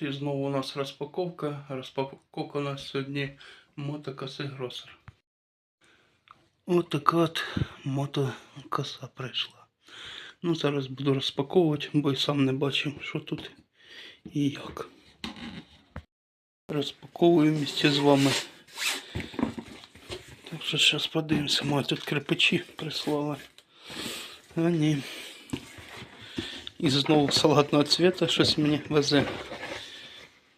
І знову у нас розпаковка. Розпаковка у нас сьогодні мотокоси Гросер. Ось така от мотокоса прийшла. Ну, зараз буду розпаковувати, бо й сам не бачив, що тут і як. Розпаковую місце з вами. Так що зараз подивимося, має тут кирпичі прислали. А ні. І знову салатного цвета щось мені везе.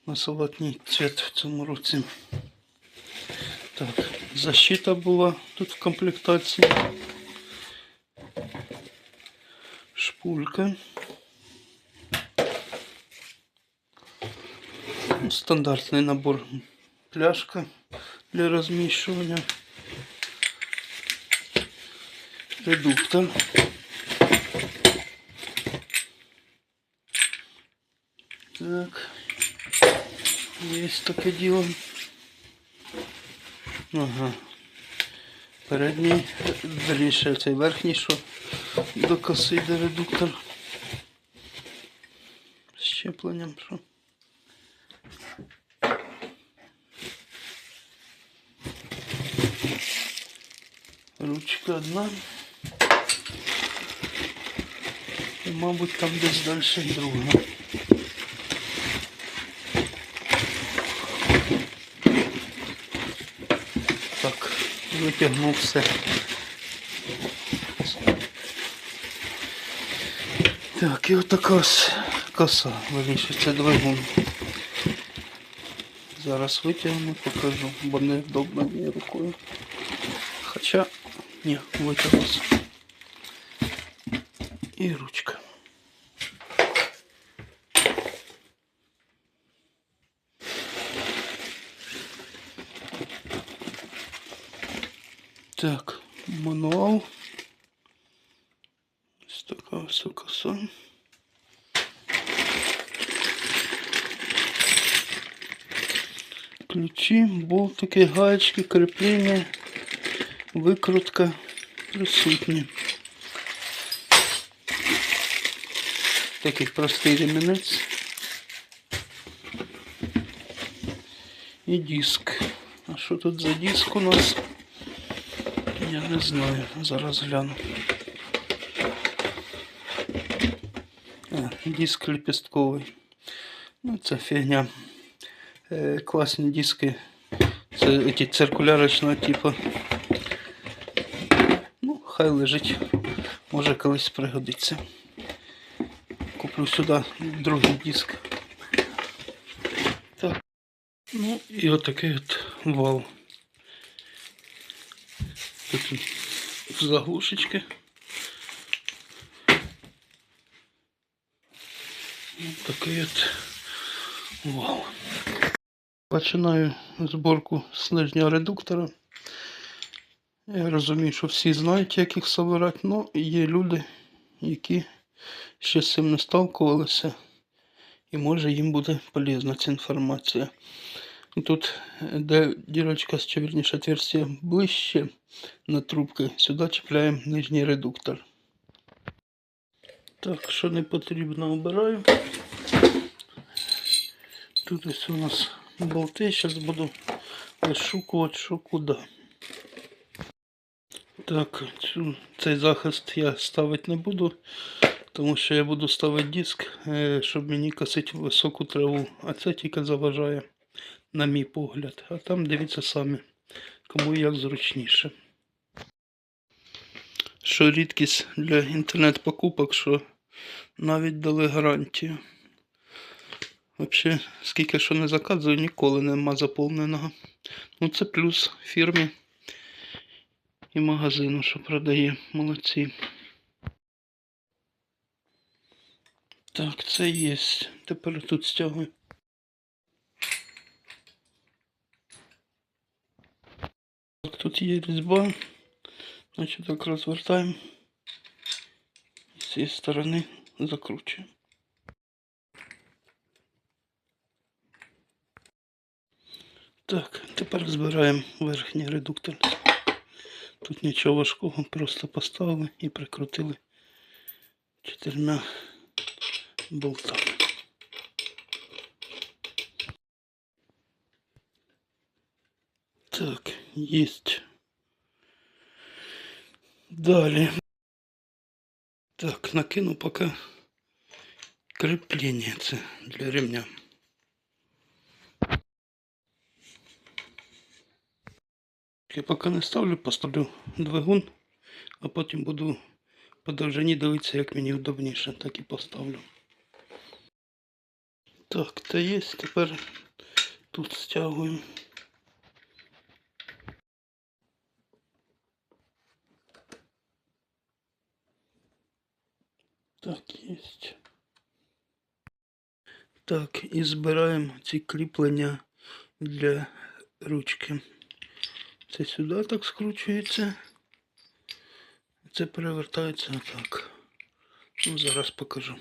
На салатний цвет в цьому році. Так, защита була тут в комплектації. Шпулька. Стандартний набор пляшка для розміщування. Редуктор. Есть таке діло. Ага. Передній, верніше цей верхній, що до коси йде редуктор. З щепленням, що. Ручка одна. І, мабуть, там десь далі друга. витягнув все. Так, і отака ось коса. Вирішив, це двигун. Зараз витягну, покажу, бо невдобно мені рукою. Хоча, ні, витягнувся. І ручка. Так, мануал. Ось така коса. Ключі, болтики, гаечки, кріплення, викрутка присутні. Такий простий ремінець. І диск. А що тут за диск у нас? Я не знаю, зараз гляну. А, диск лепестковий. Ну, це фігня. Е, класні диски. Це ті циркулярочного типу. Ну, хай лежить. Може колись пригодиться. Куплю сюди другий диск. Так. Ну і отакий от вал. Він заглушечки. Ось такий от вал. Починаю зборку з редуктора. Я розумію, що всі знають, як їх собирати, але є люди, які ще з цим не сталкувалися. І може їм буде полезна ця інформація. Тут, де дірочка, чи вірніше отверстие ближче на трубки, сюди чіпляємо нижній редуктор. Так, що не потрібно, обираю. Тут ось у нас болти, зараз буду вишукувати, що куди. Так, цю, цей захист я ставити не буду, тому що я буду ставити диск, е, щоб мені косити високу траву, а це тільки заважає, на мій погляд. А там дивіться самі, кому як зручніше. Що рідкість для інтернет-покупок, що навіть дали гарантію. Взагалі, скільки що не заказую, ніколи нема заповненого. Ну це плюс фірмі і магазину, що продає. Молодці. Так, це є. Тепер тут стягую. Так, тут є різьба. Ну, Значить так розвертаємо з цієї сторони закручуємо. Так, тепер збираємо верхній редуктор. Тут нічого важкого, просто поставили і прикрутили чотирма болтами. Так есть. Далее. Так, накину пока крепление це для ремня. Я поки не ставлю, поставлю двигун, а потім буду по довжині дивитися, як мені удобніше, так і поставлю. Так, та є, тепер тут стягуємо. Так, есть. Так, і збираємо ці кріплення для ручки. Це сюди так скручується. Це перевертається так. Ну, зараз покажу.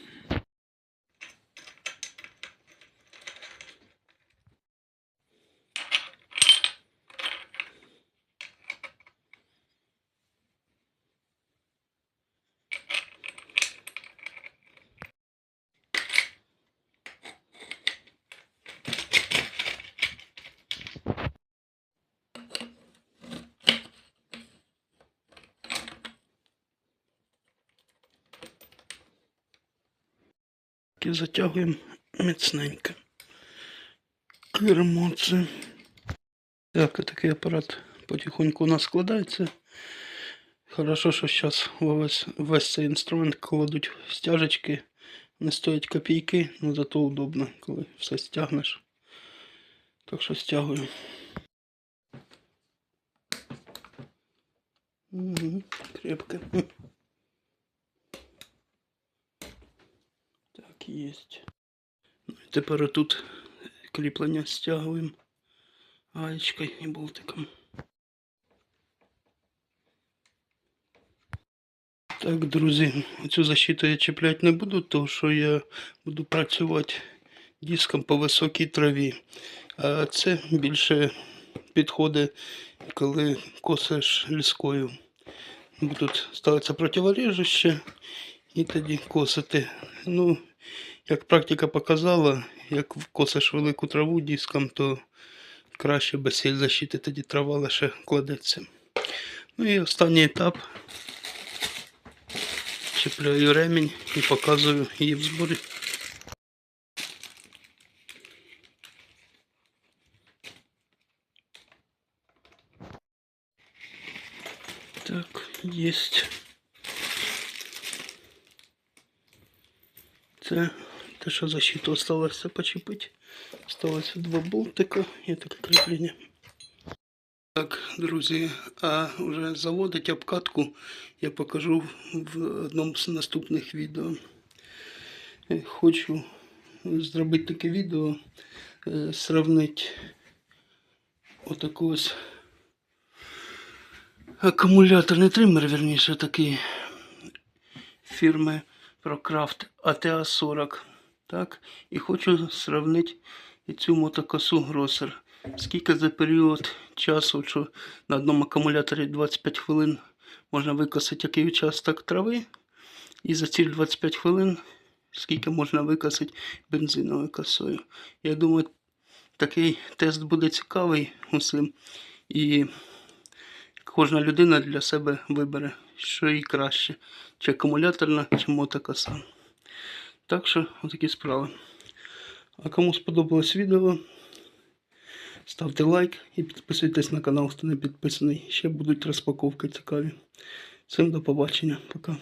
І затягуємо міцненько. Кермо це. Так, такий апарат потихоньку у нас складається. Хорошо, що зараз весь, весь цей інструмент кладуть в стяжечки. Не стоять копійки, але зато удобно, коли все стягнеш. Так що стягую. Угу, крепко. Есть. Ну, і тепер тут кріплення стягуємо гаєчкою і болтиком. Так, друзі, цю защиту я чіпляти не буду, тому що я буду працювати диском по високій траві. А це більше підходить, коли косиш ліскою. Тут ставиться противорежище і тоді косити. Ну, як практика показала, як косиш велику траву диском, то краще без сільзащити, тоді трава лише кладеться. Ну і останній етап. Чіпляю ремінь і показую її в зборі. Так, есть. Це те, що защиту осталося почепити. Осталося два болтика і таке кріплення. Так, друзі, а вже заводить обкатку я покажу в одному з наступних відео. Е, Хочу зробити таке відео, е, сравнити отаку ось акумуляторний тример, верніше такий фірми ProCraft ATA40. Так, і хочу сравнити цю мотокосу Гросер. Скільки за період часу, що на одному акумуляторі 25 хвилин можна викосити який участок трави, і за ці 25 хвилин скільки можна викосити бензиновою косою. Я думаю, такий тест буде цікавий усім. І кожна людина для себе вибере, що їй краще, чи акумуляторна, чи мотокоса. Так що, отакі справи. А кому сподобалось відео, ставте лайк і підписуйтесь на канал, хто не підписаний. Ще будуть розпаковки цікаві. Всім до побачення. Пока.